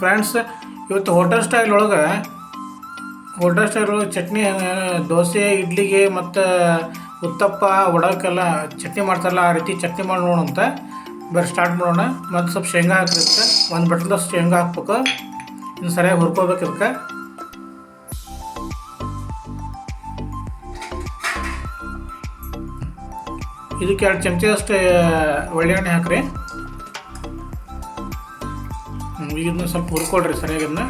Friends, ಇವತ್ತು hotel style ಒಳಗೆ hotel style ಒಳಗೆ ಚಟ್ನಿ, ದೋಸೆ, ಇಡ್ಲಿಗೆ ಮತ್ತು ಉತ್ತಪ್ಪ ಒಡಕ್ಕೆಲ್ಲ ಚಟ್ನಿ ಮಾಡ್ತಾರಲ್ಲ, ಆ ರೀತಿ ಚಟ್ನಿ ಮಾಡಿ ನೋಡೋಣಂತ ಬೇರೆ ಸ್ಟಾರ್ಟ್ ಮಾಡೋಣ. ಮತ್ತು ಸ್ವಲ್ಪ ಶೇಂಗಾ ಹಾಕಿರುತ್ತೆ ಒಂದು ಬಟ್ಲದಷ್ಟು ಶೇಂಗಾ ಹಾಕ್ಬೇಕು. ಇನ್ನು ಸರಿಯಾಗಿ ಹುರ್ಕೋಬೇಕು ಇದಕ್ಕೆ. ಇದಕ್ಕೆ ಎರಡು ಚಮಚದಷ್ಟು ಒಳ್ಳೆಣ್ಣೆ ಹಾಕ್ರಿ. ಈಗ ಇದನ್ನ ಸ್ವಲ್ಪ ಹುರ್ಕೊಳ್ರಿ ಸರಿಯಾಗಿ ಇದನ್ನ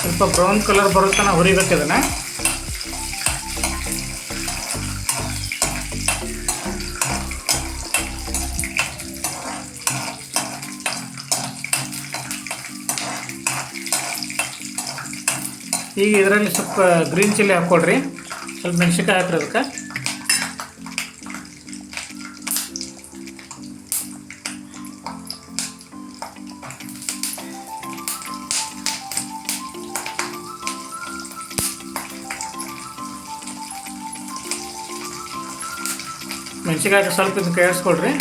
ಸ್ವಲ್ಪ ಬ್ರೌನ್ ಕಲರ್ ಬರುತ್ತೆ? ನಾವು ಹುರಿಬೇಕು ಇದನ್ನ. ಈಗ ಇದರಲ್ಲಿ ಸ್ವಲ್ಪ ಗ್ರೀನ್ ಚಿಲ್ಲಿ ಹಾಕ್ಕೊಳ್ರಿ ಸ್ವಲ್ಪ ಮೆಣಸಿನ್ಕಾಯಿ ಹಾಕ್ರಿ ಅದಕ್ಕೆ. ಮೆಣಸಿನ್ಕಾಯಿ ಸ್ವಲ್ಪ ಇದು ಕೇಳಿಸ್ಕೊಳ್ರಿ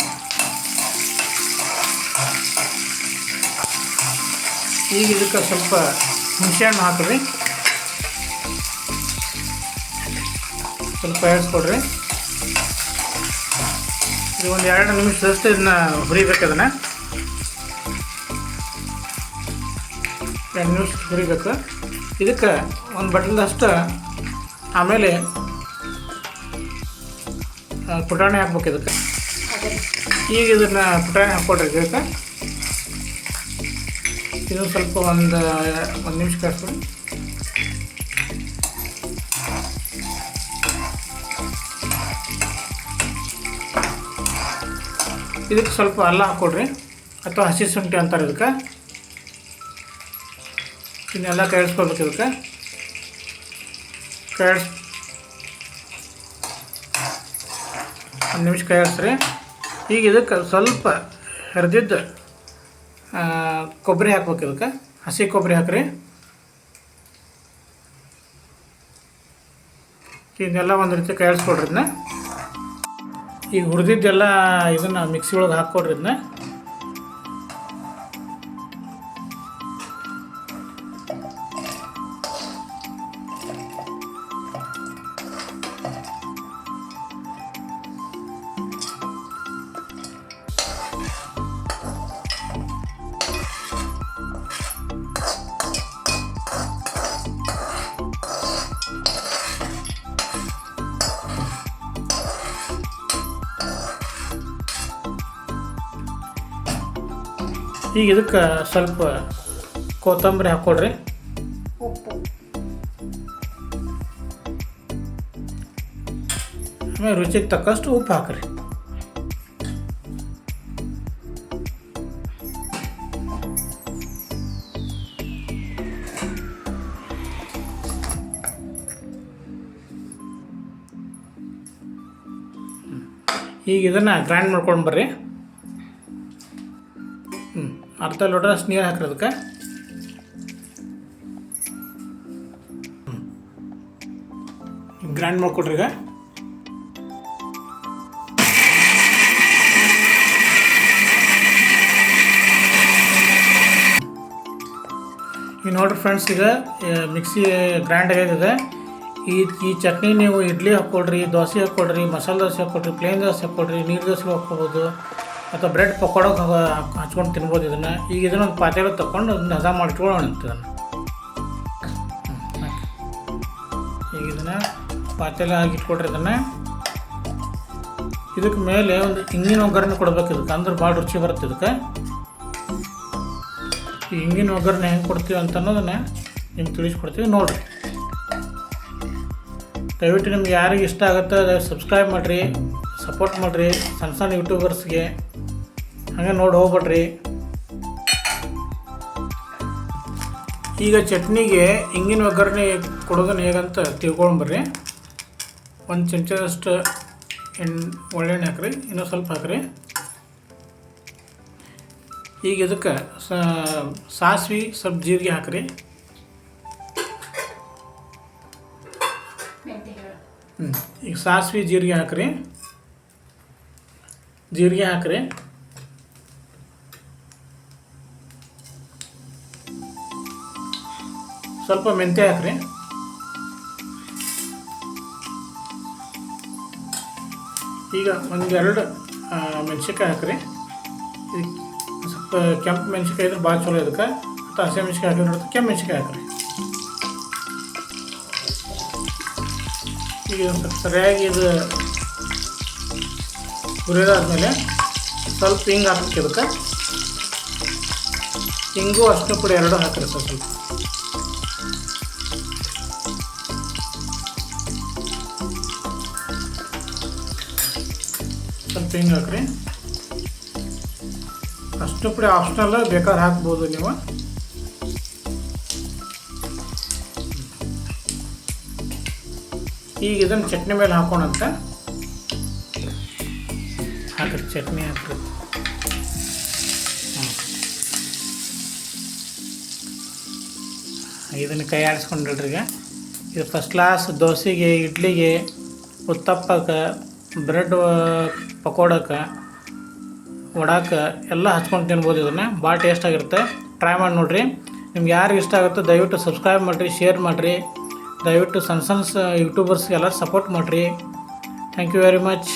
ಈಗ ಇದಕ್ಕೆ ಸ್ವಲ್ಪ ಹುಣಸೆಹಣ್ಣು ಹಾಕ್ರಿ. ಸ್ವಲ್ಪ ಹೇಳ್ಸ್ಕೊಡ್ರಿ ಇದು ಒಂದು ಎರಡು ನಿಮಿಷದಷ್ಟು ಇದನ್ನ ಹುರಿಬೇಕು ಅದನ್ನು. ಎರಡು ನಿಮಿಷ ಹುರಿಬೇಕು. ಇದಕ್ಕೆ ಒಂದು ಬಟ್ಲದಷ್ಟು ಆಮೇಲೆ ಪುಟಾಣಿ ಹಾಕ್ಬೇಕು ಇದಕ್ಕೆ. ಈಗ ಇದನ್ನು ಪುಟಾಣಿ ಹಾಕ್ಕೊಡ್ರಿ ಇದಕ್ಕೆ. ಇದು ಸ್ವಲ್ಪ ಒಂದು ಒಂದು ನಿಮಿಷ ಕಳಿಸ್ಕೊಡಿ ಇದಕ್ಕೆ ಸ್ವಲ್ಪ ಅಲ್ಲ ಹಾಕ್ಕೊಡ್ರಿ. ಅಥವಾ ಹಸಿ ಶುಂಠಿ ಅಂತಾರೆ ಇದಕ್ಕೆ. ಇನ್ನೆಲ್ಲ ಕೈಡ್ಸ್ಕೊಳ್ಬೇಕು ಇದಕ್ಕೆ. ಕೈಡ್ಸ್ ಒಂದು ನಿಮಿಷ ಕೈಡ್ಸ್ರಿ ಈಗ ಇದಕ್ಕೆ ಸ್ವಲ್ಪ ಹರಿದಿದ್ದ ಕೊಬ್ಬರಿ ಹಾಕ್ಬೇಕು ಇದಕ್ಕೆ. ಹಸಿ ಕೊಬ್ಬರಿ ಹಾಕ್ರಿ. ಇದನ್ನೆಲ್ಲ ಒಂದು ರೀತಿ ಕೈಡ್ಸ್ಕೊಡ್ರಿ ಇದನ್ನ. ಈಗ ಹುರಿದಿದ್ದೆಲ್ಲ ಇದನ್ನು ಮಿಕ್ಸಿ ಒಳಗೆ ಹಾಕ್ಕೊಡ್ರಿ ಇದನ್ನ ಈಗ ಇದಕ್ಕೆ ಸ್ವಲ್ಪ ಕೊತ್ತಂಬರಿ ಹಾಕ್ಕೊಡ್ರಿ ಉಪ್ಪು ಆಮೇಲೆ ರುಚಿಗೆ ತಕ್ಕಷ್ಟು ಉಪ್ಪು ಹಾಕ್ರಿ. ಈಗ ಇದನ್ನು ಗ್ರೈಂಡ್ ಮಾಡ್ಕೊಂಡು ಬರ್ರಿ. ಅರ್ಧ ಲೋಟದಷ್ಟು ನೀರು ಹಾಕ್ರಿ ಅದಕ್ಕೆ ಮಾಡಿಕೊಡ್ರಿ ಮಾಡ್ಕೊಡ್ರಿ ಈಗ. ಈಗ ನೋಡ್ರಿ ಫ್ರೆಂಡ್ಸ್ ಈಗ ಮಿಕ್ಸಿ ಗ್ರ್ಯಾಂಡ್ ಆಗಿದೆ ಈ ಈ ಚಟ್ನಿ ನೀವು ಇಡ್ಲಿ ಹಾಕ್ಕೊಡ್ರಿ, ದೋಸೆ ಹಾಕ್ಕೊಡ್ರಿ, ಮಸಾಲೆ ದೋಸೆ ಹಾಕ್ಕೊಡ್ರಿ ಪ್ಲೇನ್ ದೋಸೆ ಹಾಕ್ಕೊಡ್ರಿ, ನೀರು ದೋಸೆ ಹಾಕ್ಕೊಬೋದು. ಅಥವಾ ಬ್ರೆಡ್ ಪಕೋಡಕ್ಕೆ ಹಚ್ಕೊಂಡು ತಿನ್ಬೋದು ಇದನ್ನು. ಈಗ ಇದನ್ನೊಂದು ಪಾತ್ರೆ ತಗೊಂಡು ಅದನ್ನ ಹದ ಮಾಡಿಟ್ಕೊಳ್ಳೋಣ ಇದನ್ನು. ಈಗ ಇದನ್ನು ಪಾತ್ರೆಲ್ಲ ಹಾಕಿಟ್ಕೊಡ್ರಿ ಇದನ್ನು. ಇದಕ್ಕೆ ಮೇಲೆ ಒಂದು ಹಿಂಗಿನ ಒಗ್ಗರಣೆ ಕೊಡ್ಬೇಕು ಇದಕ್ಕೆ. ಅಂದ್ರೆ ಭಾಳ ರುಚಿ ಬರುತ್ತೆ ಇದಕ್ಕೆ. ಈ ಹಿಂಗಿನ ಒಗ್ಗರಣೆ ಹೆಂಗೆ ಕೊಡ್ತೀವಿ ಅಂತ ಅನ್ನೋದನ್ನು ನಿಮ್ಗೆ ತಿಳಿಸ್ಕೊಡ್ತೀವಿ. ನೋಡಿರಿ. ದಯವಿಟ್ಟು ನಿಮ್ಗೆ ಯಾರಿಗೆ ಇಷ್ಟ ಆಗುತ್ತೆ ಸಬ್ಸ್ಕ್ರೈಬ್ ಮಾಡಿರಿ ಸಪೋರ್ಟ್ ಮಾಡಿರಿ. ಸಣ್ಣ ಸಣ್ಣ ಯೂಟ್ಯೂಬರ್ಸ್ಗೆ ಹಾಗೆ ನೋಡಿ ಹೋಗ್ಬಿಟ್ರಿ ಈಗ ಚಟ್ನಿಗೆ ಹಿಂಗಿನ ಒಗ್ಗರಣೆ ಕೊಡೋದನ್ನ ಹೇಗಂತ ತಿಳ್ಕೊಂಬರ್ರಿ ಒಂದು ಚಮಚದಷ್ಟು ಎಣ್ಣೆ ಒಳ್ಳೆಣ್ಣೆ ಹಾಕ್ರಿ ಇನ್ನೂ ಸ್ವಲ್ಪ ಹಾಕ್ರಿ. ಈಗ ಇದಕ್ಕೆ ಸಾಸ್ವಿ, ಸ್ವಲ್ಪ ಜೀರಿಗೆ ಹಾಕ್ರಿ. ಹ್ಞೂ ಈಗ ಸಾಸ್ವಿ, ಜೀರಿಗೆ ಹಾಕ್ರಿ. ಜೀರಿಗೆ ಹಾಕ್ರಿ. ಸ್ವಲ್ಪ ಮೆಂತ್ಯ ಹಾಕ್ರಿ. ಈಗ ಒಂದು ಎರಡು ಮೆಣಸಿನ್ಕಾಯಿ ಹಾಕ್ರಿ. ಸ್ವಲ್ಪ ಕೆಂಪು ಮೆಣಸಿನ್ಕಾಯಿ ಇದ್ರೆ ಭಾಳ ಚಲೋ ಇದಕ್ಕೆ. ಮತ್ತು ಹಸಿ ಮೆಣಸಿನ್ಕಾಯಿ ಹಾಕಿದ್ರೆ ಕೆಂಪು ಮೆಣಸಿನ್ಕಾಯಿ ಹಾಕ್ರಿ. ಈಗ ಸರಿಯಾಗಿ ಇದು ಹುರಿದಾದ್ಮೇಲೆ ಸ್ವಲ್ಪ ಹಿಂಗೆ ಹಾಕಕ್ಕೆ ಇದಕ್ಕೆ. ಹಿಂಗು ಅಷ್ಟು ಕೂಡ ಎರಡು ಹಾಕ್ರಿ ಸ್ವಲ್ಪ. ಸ್ವಲ್ಪ ಹಾಕ್ರಿ ಅಷ್ಟು ಪುಡಿ ಆಪ್ಷನಲ್ ಬೇಕಾದ್ರೆ ಹಾಕ್ಬೋದು ನೀವು. ಈಗ ಇದನ್ನು ಚಟ್ನಿ ಮೇಲೆ ಹಾಕೋಣಂತ. ಹಾಕ್ರಿ, ಚಟ್ನಿ ಹಾಕ್ರಿ. ಇದನ್ನು ಕೈ ಆಡಿಸ್ಕೊಂಡಿಡ್ರಿ ಈಗ. ಇದು ಫಸ್ಟ್ ಕ್ಲಾಸ್ ದೋಸೆಗೆ, ಇಡ್ಲಿಗೆ, ಉತ್ತಪ್ಪಕ್ಕೆ ಬ್ರೆಡ್ ಪಕೋಡಕ್ಕೆ ವಡಾಕ್ಕೆ ಎಲ್ಲ ಹಚ್ಕೊಂಡು ತಿನ್ಬೋದು ಇದನ್ನು. ಭಾಳ ಟೇಸ್ಟ್ ಆಗಿರುತ್ತೆ. ಟ್ರೈ ಮಾಡಿ ನೋಡಿರಿ. ನಿಮ್ಗೆ ಯಾರಿಗೆ ಇಷ್ಟ ಆಗುತ್ತೋ ದಯವಿಟ್ಟು ಸಬ್ಸ್ಕ್ರೈಬ್ ಮಾಡಿರಿ ಶೇರ್ ಮಾಡಿರಿ. ದಯವಿಟ್ಟು ಸಣ್ಣ ಸಣ್ಣ ಯೂಟ್ಯೂಬರ್ಸ್ಗೆಲ್ಲ ಸಪೋರ್ಟ್ ಮಾಡಿರಿ. Thank you very much